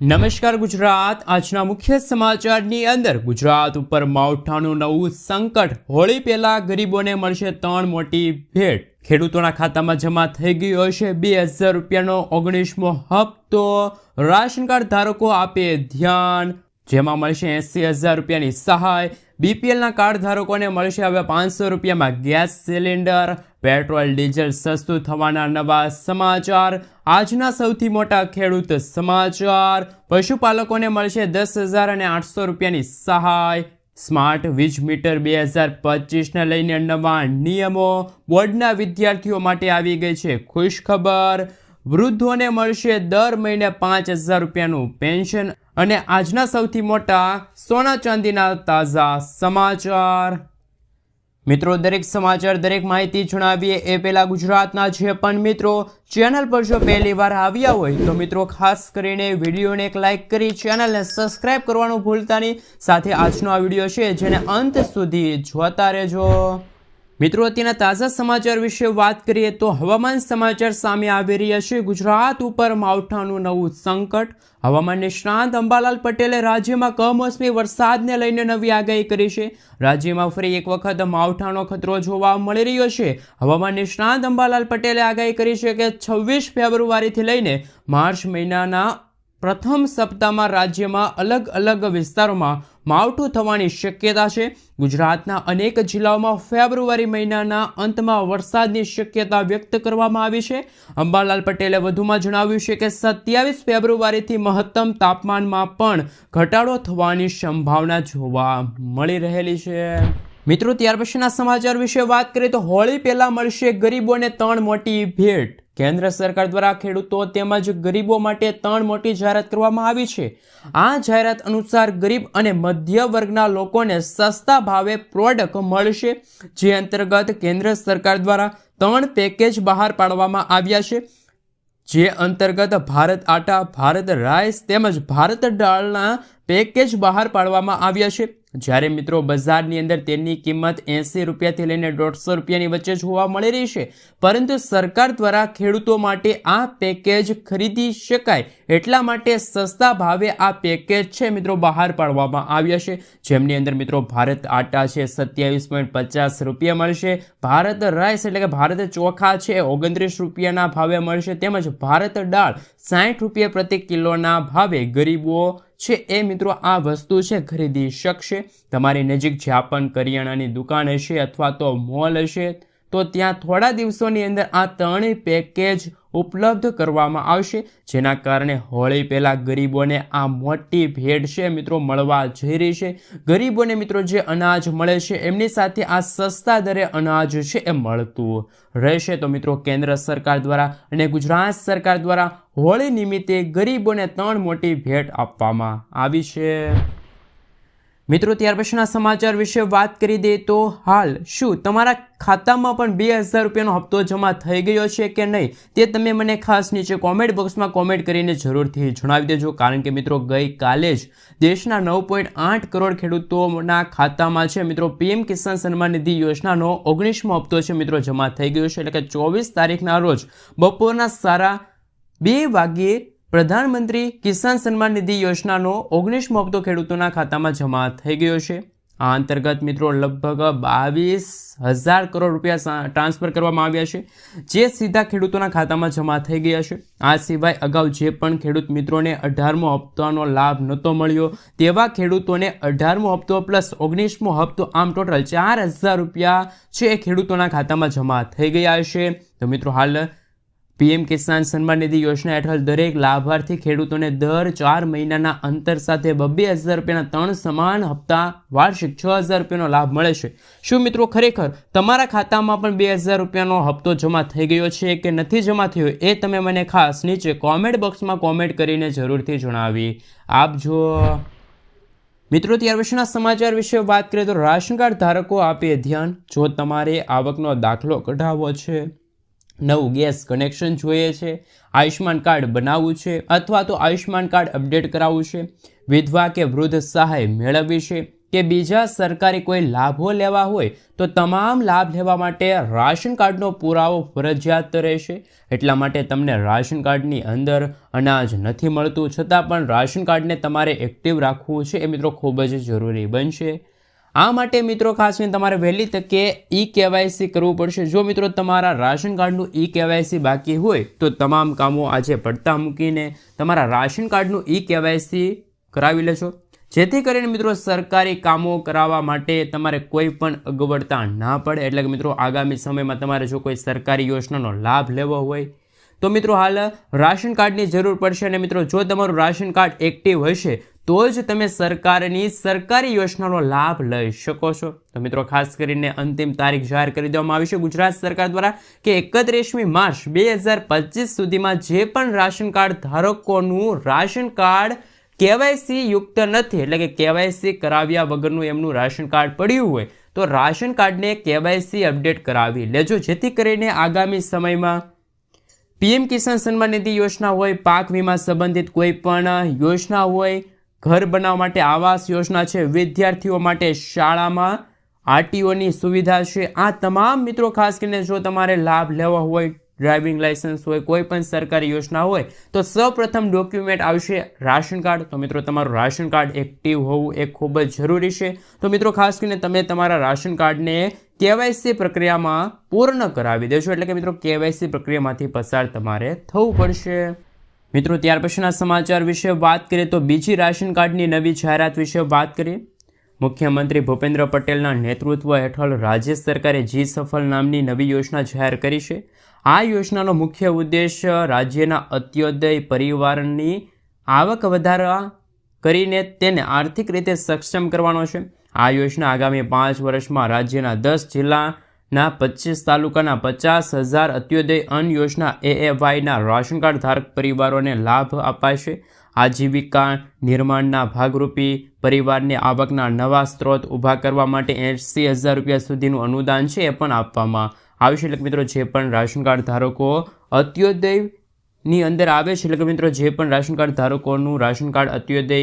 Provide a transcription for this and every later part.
નમસ્કાર ગુજરાત. આજના મુખ્ય સમાચારની અંદર ગુજરાત ઉપર માવઠાનું નવું સંકટ. હોળી પહેલા ગરીબોને મળશે ત્રણ મોટી ભેટ. ખેડૂતોના ખાતામાં જમા થઈ ગયો હશે બે હજાર રૂપિયાનો ઓગણીસમો હપ્તો. રાશન કાર્ડ ધારકો આપે ધ્યાન. જેમાં મળશે એંસી હજાર રૂપિયાની સહાય. બીપીએલના કાર્ડ ધારકોને મળશે હવે પાંચસો રૂપિયામાં ગેસ સિલિન્ડર. પેટ્રોલ, ડીઝલ સસ્તું થવાના નવા સમાચાર. આજના સૌથી મોટા ખેડૂત સમાચાર. પશુપાલકોને મળશે દસ હજાર અને આઠસો રૂપિયાની સહાય. સ્માર્ટ વીજ મીટર બે હજાર પચીસને લઈને નવા નિયમો. બોર્ડના વિદ્યાર્થીઓ માટે આવી ગઈ છે ખુશ ખબર વૃદ્ધોને મળશે દર મહિને પાંચ હજાર રૂપિયાનું પેન્શન અને આજના સૌથી મોટા સોના ચાંદીના તાજા સમાચાર. મિત્રો, દરેક સમાચાર, દરેક માહિતી જણાવીએ એ પહેલા ગુજરાતના જે પણ મિત્રો, ચેનલ પર જો પહેલી વાર આવ્યા હોય તો મિત્રો, ખાસ કરીને વિડીયોને એક લાઇક કરી ચેનલને સબસ્ક્રાઇબ કરવાનું ભૂલતા નહીં. સાથે આજનો આ વીડિયો છે જેને અંત સુધી જોતા રહેજો. મિત્રો, અત્યારના તાજા સમાચાર વિશે વાત કરીએ તો હવામાન સમાચાર સામે આવી રહ્યા છે. ગુજરાત ઉપર માવઠાનું નવું સંકટ. હવામાન નિષ્ણાંત અંબાલાલ પટેલે રાજ્યમાં કમોસમી વરસાદને લઈને નવી આગાહી કરી છે. રાજ્યમાં ફરી એક વખત માવઠાનો ખતરો જોવા મળી રહ્યો છે. હવામાન નિષ્ણાંત અંબાલાલ પટેલે આગાહી કરી છે કે છવ્વીસ ફેબ્રુઆરીથી લઈને માર્ચ મહિનાના પ્રથમ સપ્તાહમાં રાજ્યમાં અલગ અલગ વિસ્તારોમાં માવઠું થવાની શક્યતા છે. ગુજરાતના અનેક જિલ્લાઓમાં ફેબ્રુઆરી મહિનાના અંતમાં વરસાદની શક્યતા વ્યક્ત કરવામાં આવી છે. અંબાલાલ પટેલે વધુમાં જણાવ્યું છે કે સત્યાવીસ ફેબ્રુઆરીથી મહત્તમ તાપમાનમાં પણ ઘટાડો થવાની સંભાવના જોવા મળી રહેલી છે. મિત્રો, ત્યાર પછીના સમાચાર વિશે વાત કરીએ તો હોળી પહેલાં મળશે ગરીબોને ત્રણ મોટી ભેટ. કેન્દ્ર સરકાર દ્વારા ખેડૂતો તેમજ ગરીબો માટે ત્રણ મોટી જાહેરાત કરવામાં આવી છે. આ જાહેરાત અનુસાર ગરીબ અને મધ્ય વર્ગના લોકોને સસ્તા ભાવે પ્રોડક્ટ મળશે, જે અંતર્ગત કેન્દ્ર સરકાર દ્વારા ત્રણ પેકેજ બહાર પાડવામાં આવ્યા છે, જે અંતર્ગત ભારત આટા, ભારત રાઈસ તેમજ ભારત દાળના પેકેજ બહાર પાડવામાં આવ્યા છે. જ્યારે મિત્રો બજારની અંદર તેની કિંમત એંસી રૂપિયાથી લઈને દોઢસો રૂપિયાની વચ્ચે જોવા મળી રહી છે. પરંતુ સરકાર દ્વારા ખેડૂતો માટે આ પેકેજ ખરીદી શકાય એટલા માટે સસ્તા ભાવે આ પેકેજ છે મિત્રો બહાર પાડવામાં આવ્યા છે. જેમની અંદર મિત્રો ભારત આટા છે સત્યાવીસ પોઈન્ટ પચાસ રૂપિયા મળશે. ભારત રાઈસ એટલે કે ભારત ચોખા છે ઓગણત્રીસ રૂપિયાના ભાવે મળશે. તેમજ ભારત દાળ સાઠ રૂપિયા પ્રતિ કિલોના ભાવે ગરીબો છે એ મિત્રો આ વસ્તુ છે, ખરીદી શકશે. તમારી નજીક જ્યાં પણ કરિયાણાની દુકાન હશે અથવા તો મોલ હશે તો ત્યાં થોડા દિવસોની અંદર આ ત્રણેય પેકેજ ઉપલબ્ધ કરવામાં આવશે, જેના કારણે હોળી પહેલાં ગરીબોને આ મોટી ભેટ છે મિત્રો મળવા જઈ રહી છે. ગરીબોને મિત્રો જે અનાજ મળે છે, એમની સાથે આ સસ્તા દરે અનાજ છે એ મળતું રહેશે. તો મિત્રો કેન્દ્ર સરકાર દ્વારા અને ગુજરાત સરકાર દ્વારા હોળી નિમિત્તે ગરીબોને ત્રણ મોટી ભેટ આપવામાં આવી છે. મિત્રો, ત્યાર પછીના સમાચાર વિશે વાત કરી દઈએ તો હાલ શું તમારા ખાતામાં પણ બે હજાર રૂપિયાનો હપ્તો જમા થઈ ગયો છે કે નહીં? તે તમે મને ખાસ નીચે કોમેન્ટ બોક્સમાં કોમેન્ટ કરીને જરૂરથી જણાવી દેજો. કારણ કે મિત્રો, ગઈકાલે જ દેશના નવ પોઈન્ટ આઠ કરોડ ખેડૂતોના ખાતામાં છે. મિત્રો, પીએમ કિસાન સન્માન નિધિ યોજનાનો ઓગણીસમો હપ્તો છે મિત્રો, જમા થઈ ગયો છે. એટલે કે ચોવીસ તારીખના રોજ બપોરના સારા બે વાગ્યે પ્રધાનમંત્રી કિસાન સન્માન નિધિ યોજનાનો ઓગણીસમો હપ્તો ખેડૂતોના ખાતામાં જમા થઈ ગયો છે. આ અંતર્ગત મિત્રો લગભગ બાવીસ હજાર કરોડ રૂપિયા ટ્રાન્સફર કરવામાં આવ્યા છે, જે સીધા ખેડૂતોના ખાતામાં જમા થઈ ગયા છે. આ સિવાય અગાઉ જે પણ ખેડૂત મિત્રોને અઢારમો હપ્તાનો લાભ નહોતો મળ્યો, તેવા ખેડૂતોને અઢારમો હપ્તો પ્લસ ઓગણીસમો હપ્તો આમ ટોટલ ચાર હજાર રૂપિયા છે એ ખેડૂતોના ખાતામાં જમા થઈ ગયા છે. તો મિત્રો હાલ પીએમ કિસાન સન્માન નિધિ યોજના હેઠળ દરેક લાભાર્થી ખેડૂતોને દર ચાર મહિનાના અંતર સાથે બબ્બે હજાર રૂપિયાના ત્રણ સમાન હપ્તા, વાર્ષિક છ હજાર રૂપિયાનો લાભ મળે છે. શું મિત્રો ખરેખર તમારા ખાતામાં પણ બે હજાર રૂપિયાનો હપ્તો જમા થઈ ગયો છે કે નથી જમા થયો એ તમે મને ખાસ નીચે કોમેન્ટ બોક્સમાં કોમેન્ટ કરીને જરૂરથી જણાવી આપજો. મિત્રો, ત્યાર પછીના સમાચાર વિશે વાત કરીએ તો રાશન કાર્ડ ધારકો આપે ધ્યાન. જો તમારે આવકનો દાખલો કઢાવવો છે નવું ગેસ કનેક્શન જોઈએ છે આયુષ્માન કાર્ડ બનાવવું છે અથવા તો આયુષ્માન કાર્ડ અપડેટ કરાવવું છે, વિધવા કે વૃદ્ધ સહાય મેળવવી છે કે બીજા સરકારી કોઈ લાભો લેવા હોય તો તમામ લાભ લેવા માટે રાશન કાર્ડનો પુરાવો ફરજિયાત રહેશે. એટલા માટે તમને રાશન કાર્ડની અંદર અનાજ નથી મળતું, છતાં પણ રાશન કાર્ડને તમારે એક્ટિવ રાખવું છે એ મિત્રો ખૂબ જ જરૂરી બનશે. આ માટે મિત્રો ખાસ કરીને તમારે વહેલી તકે ઈ કેવાયસી કરવું પડશે. જો મિત્રો તમારા રાશન કાર્ડનું ઈ કેવાયસી બાકી હોય, તો તમામ કામો આજે પડતા મૂકીને તમારા રાશન કાર્ડનું ઈ કેવાયસી કરાવી લેશો. જેથી કરીને મિત્રો સરકારી કામો કરાવવા માટે તમારે કોઈ પણ અગવડતા ના પડે. એટલે કે મિત્રો આગામી સમયમાં તમારે જો કોઈ સરકારી યોજનાનો લાભ લેવો હોય, તો મિત્રો હાલ રાશન કાર્ડની જરૂર પડશે. અને મિત્રો જો તમારું રાશન કાર્ડ એક્ટિવ હશે તો જ તમે સરકારની સરકારી યોજનાનો લાભ લઈ શકો છો. તો મિત્રો, ખાસ કરીને અંતિમ તારીખ જાહેર કરી દેવામાં આવી છે ગુજરાત સરકાર દ્વારા કે એકત્રીસમી માર્ચ બે હજાર પચીસ સુધીમાં જે પણ રાશન કાર્ડ ધારકોનું રાશન કાર્ડ કેવાયસી યુક્ત નથી, એટલે કે કેવાયસી કરાવ્યા વગરનું એમનું રાશન કાર્ડ પડ્યું હોય, તો રાશન કાર્ડને કેવાયસી અપડેટ કરાવી લેજો. જેથી કરીને આગામી સમયમાં પીએમ કિસાન સન્માન નિધિ યોજના હોય, પાક વીમા સંબંધિત કોઈ પણ યોજના હોય ઘર બનાવવા માટે આવાસ યોજના છે, વિદ્યાર્થીઓ માટે શાળામાં આરટીઓની સુવિધા છે. આ તમામ મિત્રો, ખાસ કરીને જો તમારે લાભ લેવો હોય, ડ્રાઇવિંગ લાઇસન્સ હોય, કોઈ પણ સરકારી યોજના હોય, તો સૌપ્રથમ ડોક્યુમેન્ટ આવશે રાશન કાર્ડ. તો મિત્રો, તમારું રાશન કાર્ડ એક્ટિવ હોવું એ ખૂબ જ જરૂરી છે. તો મિત્રો, ખાસ કરીને તમે તમારા રાશન કાર્ડને કેવાયસી પ્રક્રિયામાં પૂર્ણ કરાવી દેશો એટલે કે મિત્રો, કેવાયસી પ્રક્રિયામાંથી પસાર તમારે થવું પડશે. મિત્રો, ત્યાર પછીના સમાચાર વિશે વાત કરીએ તો બીજી રાશન કાર્ડની નવી જાહેરાત વિશે વાત કરીએ. મુખ્યમંત્રી ભૂપેન્દ્ર પટેલના નેતૃત્વ હેઠળ રાજ્ય સરકારે જી સફળ નામની નવી યોજના જાહેર કરી છે. આ યોજનાનો મુખ્ય ઉદ્દેશ રાજ્યના અત્યોદય પરિવારની આવક વધારવા કરીને તેને આર્થિક રીતે સક્ષમ કરવાનો છે. આ યોજના આગામી પાંચ વર્ષમાં રાજ્યના દસ જિલ્લાના પચીસ તાલુકાના પચાસ હજાર અત્યોદય અન્ન યોજના એએવાયના રાશન કાર્ડ ધારક પરિવારોને લાભ અપાશે. આજીવિકા નિર્માણના ભાગરૂપી પરિવારને આવકના નવા સ્ત્રોત ઊભા કરવા માટે એંસી હજાર રૂપિયા સુધીનું અનુદાન છે એ પણ આપવામાં આવશે એટલે મિત્રો, જે પણ રાશન કાર્ડ ધારકો અત્યોદયની અંદર આવે છે, એટલે મિત્રો, જે પણ રાશન કાર્ડ ધારકોનું રાશન કાર્ડ અત્યોદય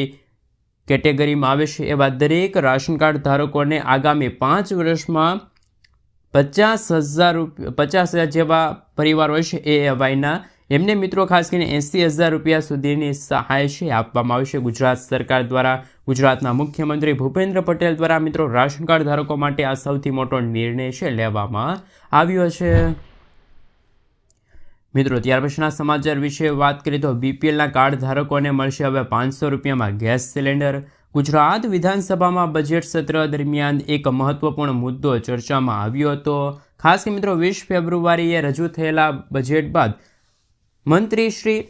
કેટેગરીમાં આવે છે એવા દરેક રાશન કાર્ડ ધારકોને આગામી પાંચ વર્ષમાં પચાસ હજાર રૂપિયા પચાસ હજાર જેવા પરિવારો છે એ અવાયના એમને મિત્રો ખાસ કરીને એંસી હજાર રૂપિયા સુધીની સહાય છે આપવામાં આવશે ગુજરાત સરકાર દ્વારા, ગુજરાતના મુખ્યમંત્રી ભૂપેન્દ્ર પટેલ દ્વારા મિત્રો રાશન કાર્ડ ધારકો માટે આ સૌથી મોટો નિર્ણય છે લેવામાં આવ્યો છે. મિત્રો, ત્યાર પછીના સમાચાર વિશે વાત કરીએ તો બીપીએલના કાર્ડ ધારકોને મળશે હવે પાંચસો રૂપિયામાં ગેસ સિલિન્ડર. ગુજરાત વિધાનસભામાં બજેટ સત્ર દરમિયાન એક મહત્વપૂર્ણ મુદ્દો ચર્ચામાં આવ્યો હતો. ખાસ કે મિત્રો, વીસ ફેબ્રુઆરીએ રજૂ થયેલા બજેટ બાદ મંત્રી શ્રી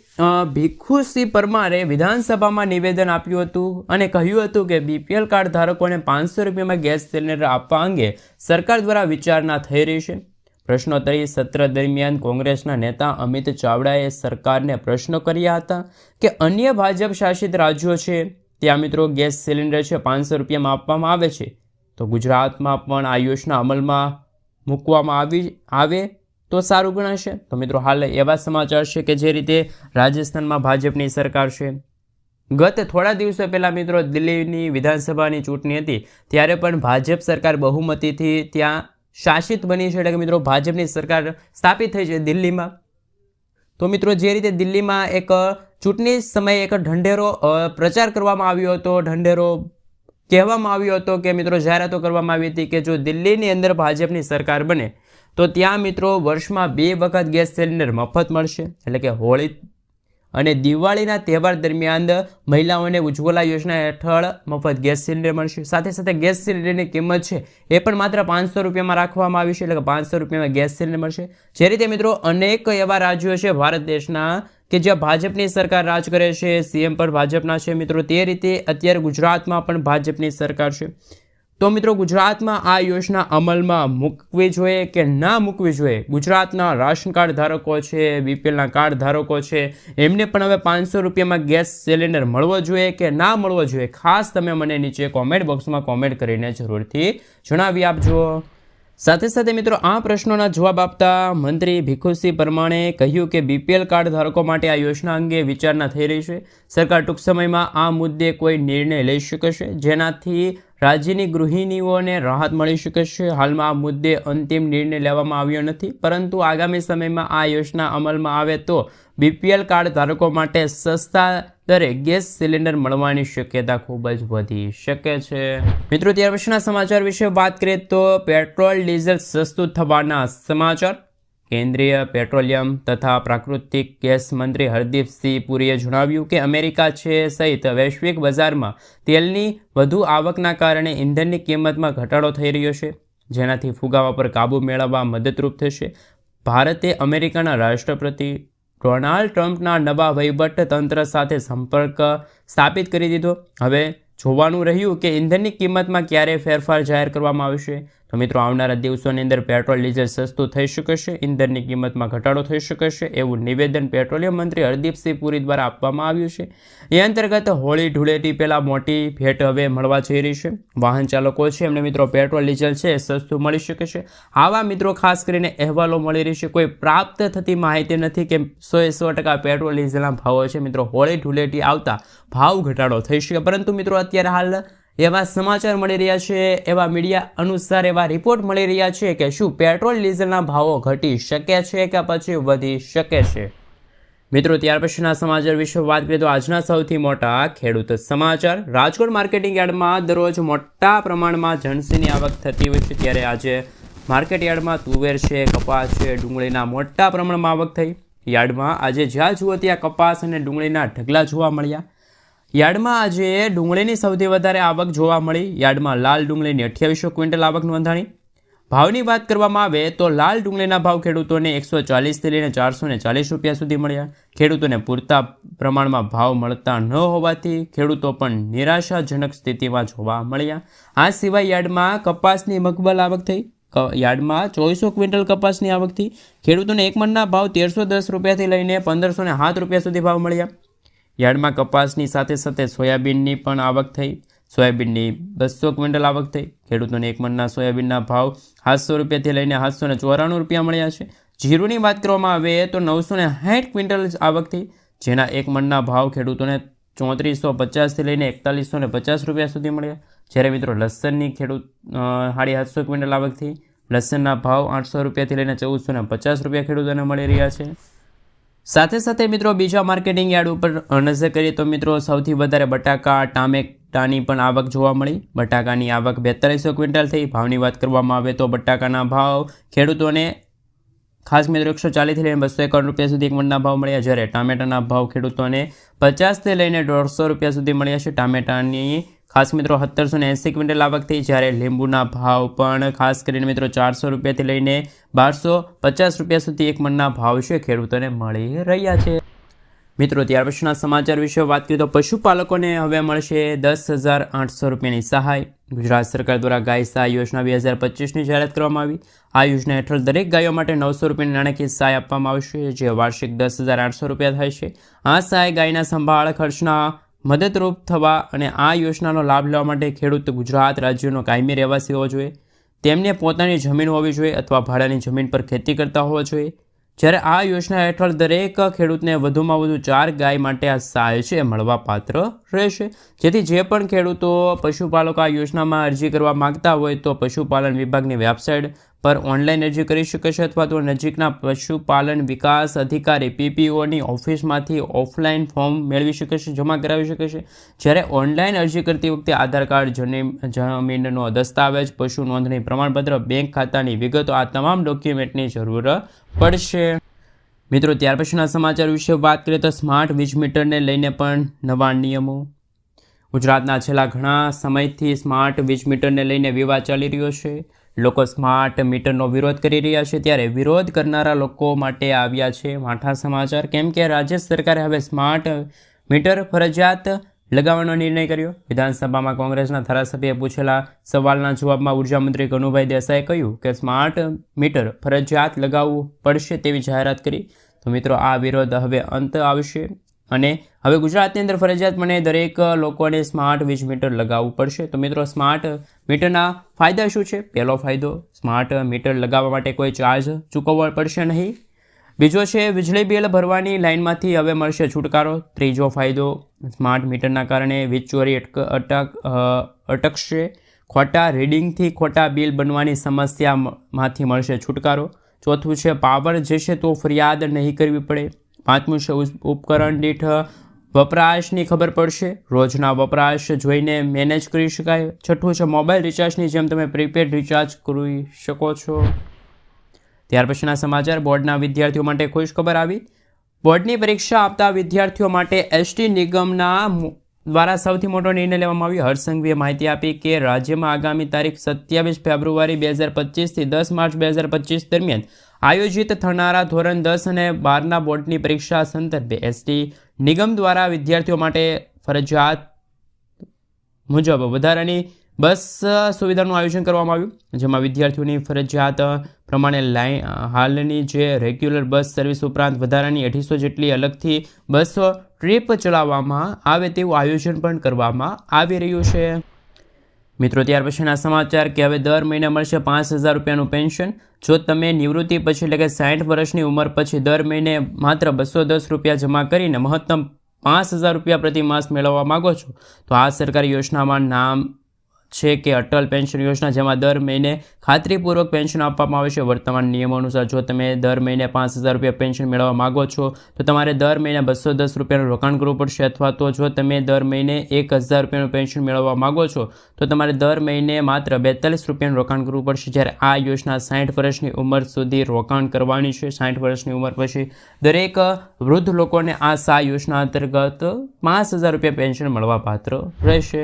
ભીખુસિંહ પરમારે વિધાનસભામાં નિવેદન આપ્યું હતું અને કહ્યું હતું કે બીપીએલ કાર્ડ ધારકોને પાંચસો રૂપિયામાં ગેસ સિલિન્ડર આપવા અંગે સરકાર દ્વારા વિચારણા થઈ રહી છે. પ્રશ્નોત્તરી સત્ર દરમિયાન કોંગ્રેસના નેતા અમિત ચાવડાએ સરકારને પ્રશ્નો કર્યા હતા કે અન્ય ભાજપ શાસિત રાજ્યો છે ત્યાં મિત્રો ગેસ સિલિન્ડર છે, પાંચસો રૂપિયામાં આપવામાં આવે છે. તો ગુજરાતમાં પણ આ યોજના અમલમાં મૂકવામાં આવી, આવે તો સારું ગણાશે. તો મિત્રો હાલ એવા સમાચાર છે કે જે રીતે રાજસ્થાનમાં ભાજપની સરકાર છે. ગત થોડા દિવસો પહેલાં મિત્રો દિલ્હીની વિધાનસભાની ચૂંટણી હતી, ત્યારે પણ ભાજપ સરકાર બહુમતીથી ત્યાં શાસિત બની છે. એટલે કે મિત્રો ભાજપની સરકાર સ્થાપિત થઈ છે દિલ્હીમાં. તો મિત્રો જે રીતે દિલ્હીમાં એક ચૂંટણી સમયે એક ઢંઢેરો પ્રચાર કરવામાં આવ્યો હતો. ઢંઢેરો કહેવામાં આવ્યો હતો કે, મિત્રો, જાહેરાતો કરવામાં આવી હતી કે, જો દિલ્હીની અંદર ભાજપની સરકાર બને, તો ત્યાં, મિત્રો, વર્ષમાં બે વખત ગેસ સિલિન્ડર મફત મળશે. એટલે કે હોળી અને દિવાળીના તહેવાર દરમિયાન મહિલાઓને ઉજ્જવલા યોજના હેઠળ મફત ગેસ સિલિન્ડર મળશે. સાથે સાથે ગેસ સિલિન્ડરની કિંમત છે એ પણ માત્ર પાંચસો રૂપિયામાં રાખવામાં આવી છે. એટલે કે પાંચસો રૂપિયામાં ગેસ સિલિન્ડર મળશે. જે રીતે, મિત્રો, અનેક એવા રાજ્યો છે ભારત દેશના કે જ્યાં ભાજપની સરકાર રાજ કરે છે, સીએમ પણ ભાજપના છે મિત્રો, તે રીતે અત્યારે ગુજરાતમાં પણ ભાજપની સરકાર છે. તો મિત્રો, ગુજરાતમાં આ યોજના અમલમાં મૂકવી જોઈએ કે ના મૂકવી જોઈએ? ગુજરાતના રાશન કાર્ડ ધારકો છે, બીપીએલના કાર્ડ ધારકો છે, એમને પણ હવે પાંચસો રૂપિયામાં ગેસ સિલિન્ડર મળવો જોઈએ કે ના મળવો જોઈએ? ખાસ તમે મને નીચે કોમેન્ટ બોક્સમાં કોમેન્ટ કરીને જરૂરથી જણાવી આપજો. સાથે સાથે મિત્રો આ પ્રશ્નોના જવાબ આપતા મંત્રી ભીખુસિંહ પરમાણે કહ્યું કે બીપીએલ કાર્ડ ધારકો માટે આ યોજના અંગે વિચારણા થઈ રહી છે. સરકાર ટૂંક સમયમાં આ મુદ્દે કોઈ નિર્ણય લઈ શકશે, જેનાથી રાજ્યની ગૃહિણીઓને રાહત મળી શકશે. હાલમાં આ મુદ્દે અંતિમ નિર્ણય લેવામાં આવ્યો નથી, પરંતુ આગામી સમયમાં આ યોજના અમલમાં આવે તો બીપીએલ કાર્ડ ધારકો માટે સસ્તા દરે ગેસ સિલિન્ડર મળવાની શક્યતા ખૂબ જ વધી શકે છે. મિત્રો, ત્યાર પછીના સમાચાર વિશે વાત કરીએ તો પેટ્રોલ, ડીઝલ સસ્તું થવાના સમાચાર. કેન્દ્રીય પેટ્રોલિયમ તથા પ્રાકૃતિક ગેસ મંત્રી હરદીપસિંહ પુરીએ જણાવ્યું કે અમેરિકા છે સહિત વૈશ્વિક બજારમાં તેલની વધુ આવકના કારણે ઇંધણની કિંમતમાં ઘટાડો થઈ રહ્યો છે, જેનાથી ફુગાવા પર કાબૂ મેળવવા મદદરૂપ થશે. ભારતે અમેરિકાના રાષ્ટ્રપતિ ડોનાલ્ડ ટ્રમ્પના નવા વહીવટ તંત્ર સાથે સંપર્ક સ્થાપિત કરી દીધો. હવે જોવાનું રહ્યું કે ઇંધણની કિંમતમાં ક્યારે ફેરફાર જાહેર કરવામાં આવશે. તો મિત્રો, આવનારા દિવસોની અંદર પેટ્રોલ, ડીઝલ સસ્તું થઈ શકે છે ઇંધણની કિંમતમાં ઘટાડો થઈ શકે છે એવું નિવેદન પેટ્રોલિયમ મંત્રી હરદીપસિંહ પુરી દ્વારા આપવામાં આવ્યું છે. એ અંતર્ગત હોળી ધૂળેટી પહેલાં મોટી ભેટ હવે મળવા જઈ રહી છે. વાહન ચાલકો છે, એમને મિત્રો પેટ્રોલ, ડીઝલ છે સસ્તું મળી શકે છે. આવા મિત્રો, ખાસ કરીને અહેવાલો મળી રહી છે. કોઈ પ્રાપ્ત થતી માહિતી નથી કે સો સો ટકા પેટ્રોલ, ડીઝલના ભાવો છે. મિત્રો, હોળી ધૂળેટી આવતા ભાવ ઘટાડો થઈ શકે. પરંતુ મિત્રો, અત્યારે હાલ એવા સમાચાર મળી રહ્યા છે, એવા મીડિયા અનુસાર એવા રિપોર્ટ મળી રહ્યા છે કે શું પેટ્રોલ ડીઝલના ભાવો ઘટી શકે છે કે પછી વધી શકે છે? મિત્રો, ત્યાર પછીના સમાચાર વિશે વાત કરીએ તો આજના સૌથી મોટા ખેડૂત સમાચાર. રાજકોટ માર્કેટિંગ યાર્ડમાં દરરોજ મોટા પ્રમાણમાં જણસીની આવક થતી હોય છે, ત્યારે આજે માર્કેટ યાર્ડમાં તુવેર છે, કપાસ છે, ડુંગળીના મોટા પ્રમાણમાં આવક થઈ. યાર્ડમાં આજે જ્યાં જુઓ ત્યાં કપાસ અને ડુંગળીના ઢગલા જોવા મળ્યા. યાર્ડમાં આજે ડુંગળીની સૌથી વધારે આવક જોવા મળી. યાર્ડમાં લાલ ડુંગળીની અઠ્યાવીસો ક્વિન્ટલ આવક નોંધાણી ભાવની વાત કરવામાં આવે તો લાલ ડુંગળીના ભાવ ખેડૂતોને એકસો ચાલીસથી લઈને ચારસો ચાલીસ રૂપિયા સુધી મળ્યા. ખેડૂતોને પૂરતા પ્રમાણમાં ભાવ મળતા ન હોવાથી ખેડૂતો પણ નિરાશાજનક સ્થિતિમાં જોવા મળ્યા. આ સિવાય યાર્ડમાં કપાસની મકબલ આવક થઈ. યાર્ડમાં ચોવીસો ક્વિન્ટલ કપાસની આવકથી ખેડૂતોને એક મણના ભાવ તેરસો દસ રૂપિયાથી લઈને પંદરસો ને સાત રૂપિયા સુધી ભાવ મળ્યા. યાર્ડમાં કપાસની સાથે સાથે સોયાબીનની પણ આવક થઈ. સોયાબીનની બસો ક્વિન્ટલ આવક થઈ. ખેડૂતોને એક મણના સોયાબીનના ભાવ સાતસો રૂપિયાથી લઈને સાતસો ને ચોરાણું રૂપિયા મળ્યા છે. જીરુની વાત કરવામાં આવે તો નવસો ને સાઠ ક્વિન્ટલ આવક થઈ. જેના એક મણના ભાવ ખેડૂતોને ચોત્રીસો પચાસથી લઈને એકતાલીસો ને પચાસ રૂપિયા સુધી મળ્યા. જ્યારે મિત્રો લસણની ખેડૂત સાડી સાતસો ક્વિન્ટલ આવક થઈ. લસણના ભાવ આઠસો રૂપિયાથી લઈને ચૌદસો ને પચાસ રૂપિયા ખેડૂતોને મળી રહ્યા છે. સાથે સાથે મિત્રો બીજા માર્કેટિંગ યાર્ડ ઉપર નજર કરીએ તો મિત્રો સૌથી વધારે બટાકા ટામેટાની પણ આવક જોવા મળી. બટાકાની આવક બેતાલીસો ક્વિન્ટલ થઈ. ભાવની વાત કરવામાં આવે તો બટાકાના ભાવ ખેડૂતોને ખાસ મિત્રો એકસો ચાલીસથી લઈને બસો એકાવન રૂપિયા સુધી એક મણના ભાવ મળ્યા. જ્યારે ટામેટાના ભાવ ખેડૂતોને પચાસથી લઈને દોઢસો રૂપિયા સુધી મળ્યા છે. ટામેટાની ખાસ મિત્રો સત્તરસો ને એંસી ક્વિન્ટલ આવક થઈ જ્યારે લીંબુના ભાવ પણ ખાસ કરીને મિત્રો ચારસો રૂપિયાથી લઈને બારસો પચાસ રૂપિયા સુધી એક મણના ભાવ છે, ખેડૂતોને મળી રહ્યા છે. મિત્રો, ત્યાર પછીના સમાચાર વિશે વાત કરીએ તો પશુપાલકોને હવે મળશે દસ હજાર આઠસો રૂપિયાની સહાય. ગુજરાત સરકાર દ્વારા ગાય સહાય યોજના બે હજાર પચીસની જાહેરાત કરવામાં આવી. આ યોજના હેઠળ દરેક ગાયો માટે નવસો રૂપિયાની નાણાકીય સહાય આપવામાં આવશે, જે વાર્ષિક દસ હજાર આઠસો રૂપિયા થાય છે. આ સહાય ગાયના સંભાળ, ખર્ચના મદદરૂપ થવા અને આ યોજનાનો લાભ લેવા માટે ખેડૂત ગુજરાત રાજ્યનો કાયમી રહેવાસી હોવો જોઈએ, તેમને પોતાની જમીન હોવી જોઈએ અથવા ભાડાની જમીન પર ખેતી કરતા હોવા જોઈએ. જ્યારે આ યોજના હેઠળ દરેક ખેડૂતને વધુમાં વધુ ચાર ગાય માટે આ સહાય છે મળવા પાત્ર રહેશે. જેથી જે પણ ખેડૂતો પશુપાલકો આ યોજનામાં અરજી કરવા માગતા હોય તો પશુપાલન વિભાગની વેબસાઇટ પર ઓનલાઈન અરજી કરી શકે છે અથવા તો નજીકના પશુપાલન વિકાસ અધિકારી પીપીઓની ઓફિસમાંથી ઓફલાઈન ફોર્મ મેળવી શકે છે, જમા કરાવી શકે છે. જ્યારે ઓનલાઈન અરજી કરતી વખતે આધાર કાર્ડ જમીનનો દસ્તાવેજ, પશુ નોંધણી પ્રમાણપત્ર, બેંક ખાતાની વિગતો આ તમામ ડોક્યુમેન્ટની જરૂર પડશે. મિત્રો, ત્યાર પછીના સમાચાર વિશે વાત કરીએ તો સ્માર્ટ વીજ મીટરને લઈને પણ નવા નિયમો. ગુજરાતના છેલ્લા ઘણા સમયથી સ્માર્ટ વીજ મીટરને લઈને વિવાદ ચાલી રહ્યો છે. લોકો સ્માર્ટ મીટરનો વિરોધ કરી રહ્યા છે ત્યારે વિરોધ કરનારા લોકો માટે આવ્યા છે માઠા સમાચાર. કેમ કે રાજ્ય સરકારે હવે સ્માર્ટ મીટર ફરજિયાત લગાવવાનો નિર્ણય કર્યો. વિધાનસભામાં કોંગ્રેસના ધારાસભ્યએ પૂછેલા સવાલના જવાબમાં ઉર્જામંત્રી કનુભાઈ દેસાઈએ કહ્યું કે સ્માર્ટ મીટર ફરજિયાત લગાવવું પડશે તેવી જાહેરાત કરી. તો મિત્રો, આ વિરોધ હવે અંત આવશે અને હવે ગુજરાતની અંદર ફરજિયાતપણે દરેક લોકોને સ્માર્ટ વીજ મીટર લગાવવું પડશે. તો મિત્રો, સ્માર્ટ મીટરના ફાયદા શું છે? પહેલો ફાયદો, સ્માર્ટ મીટર લગાવવા માટે કોઈ ચાર્જ ચૂકવવો પડશે નહીં. બીજો છે, વીજળી બિલ ભરવાની લાઇનમાંથી હવે મળશે છુટકારો. ત્રીજો ફાયદો, સ્માર્ટ મીટરના કારણે વીજ ચોરી અટક અટકશે. ખોટા રીડિંગથી ખોટા બિલ બનવાની સમસ્યામાંથી મળશે છુટકારો. ચોથું છે, પાવર જશે તો ફરિયાદ નહીં કરવી પડે. પાંચમું છે ઉપકરણ દીઠ વપરાશની ખબર પડશે. રોજના વપરાશ જોઈને મેનેજ કરી શકાય. છઠ્ઠું છે, મોબાઈલ રિચાર્જની જેમ તમે પ્રીપેડ રિચાર્જ કરી શકો છો. ત્યાર પછીના સમાચાર, બોર્ડના વિદ્યાર્થીઓ માટે ખુશ ખબર આવી. બોર્ડની પરીક્ષા આપતા વિદ્યાર્થીઓ માટે એસટી નિગમના દ્વારા સૌથી મોટો નિર્ણય લેવામાં આવ્યો. હર્ષસંઘવીએ માહિતી આપી કે રાજ્યમાં આગામી તારીખ સત્યાવીસ ફેબ્રુઆરી બે હજાર પચીસથી દસ માર્ચ બે હજાર પચીસ દરમિયાન આયોજિત થનારા ધોરણ દસ અને બારના બોર્ડની પરીક્ષા સંદર્ભે એસટી નિગમ દ્વારા વિદ્યાર્થીઓ માટે ફરજિયાત મુજબ વધારાની બસ સુવિધાનું આયોજન કરવામાં આવ્યું, જેમાં વિદ્યાર્થીઓની ફરજિયાત પ્રમાણે લાઈન હાલની જે રેગ્યુલર બસ સર્વિસ ઉપરાંત વધારાની અઢીસો જેટલી અલગથી બસો ટ્રીપ ચલાવવામાં આવે તેવું આયોજન પણ કરવામાં આવી રહ્યું છે. મિત્રો, ત્યાર પછીના સમાચાર કે હવે દર મહિને મળશે પાંચ હજાર રૂપિયાનું પેન્શન. જો તમે નિવૃત્તિ પછી એટલે કે સાઠ વર્ષની ઉંમર પછી દર મહિને માત્ર બસો દસ રૂપિયા જમા કરીને મહત્તમ પાંચ હજાર રૂપિયા પ્રતિ માસ મેળવવા માગો છો, તો આ સરકારી યોજનામાં નામ છે કે અટલ પેન્શન યોજના, જેમાં દર મહિને ખાતરીપૂર્વક પેન્શન આપવામાં આવે છે. વર્તમાન નિયમો અનુસાર જો તમે દર મહિને પાંચ હજાર રૂપિયા પેન્શન મેળવવા માગો છો, તો તમારે દર મહિને બસો દસ રૂપિયાનું રોકાણ કરવું પડશે. અથવા તો જો તમે દર મહિને એક હજાર રૂપિયાનું પેન્શન મેળવવા માગો છો, તો તમારે દર મહિને માત્ર બેતાલીસ રૂપિયાનું રોકાણ કરવું પડશે. જ્યારે આ યોજના સાઠ વર્ષની ઉંમર સુધી રોકાણ કરવાની છે. સાઠ વર્ષની ઉંમર પછી દરેક વૃદ્ધ લોકોને આ સા યોજના અંતર્ગત પાંચ હજાર રૂપિયા પેન્શન મળવા પાત્ર રહેશે.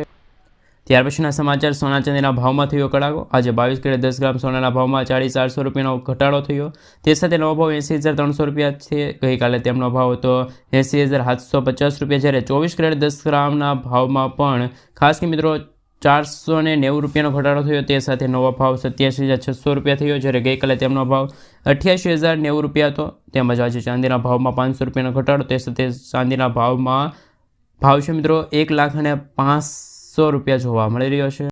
ત્યાર પછીના સમાચાર સોના ચાંદીના ભાવમાં થયો કડાકો. આજે બાવીસ કેરેટ દસ ગ્રામ સોનાના ભાવમાં ચાળીસ ચારસો રૂપિયાનો ઘટાડો થયો. તે સાથે નવો ભાવ એંસી હજાર ત્રણસો રૂપિયા છે. ગઈકાલે તેમનો ભાવ હતો એંસી હજાર સાતસો પચાસ રૂપિયા. જ્યારે ચોવીસ કેરેટ દસ ગ્રામના ભાવમાં પણ ખાસ કે મિત્રો ચારસો ને નેવું રૂપિયાનો ઘટાડો થયો. તે સાથે નવો ભાવ સત્યાસી હજાર છસો રૂપિયા થયો. જ્યારે ગઈકાલે તેમનો ભાવ અઠ્યાસી હજાર નેવું રૂપિયા હતો. તેમજ આજે ચાંદીના ભાવમાં પાંચસો રૂપિયાનો ઘટાડો. તે સાથે ચાંદીના ભાવમાં ભાવ છે મિત્રો એક લાખ અને પાંચસો રૂપિયા જોવા મળી રહ્યો છે.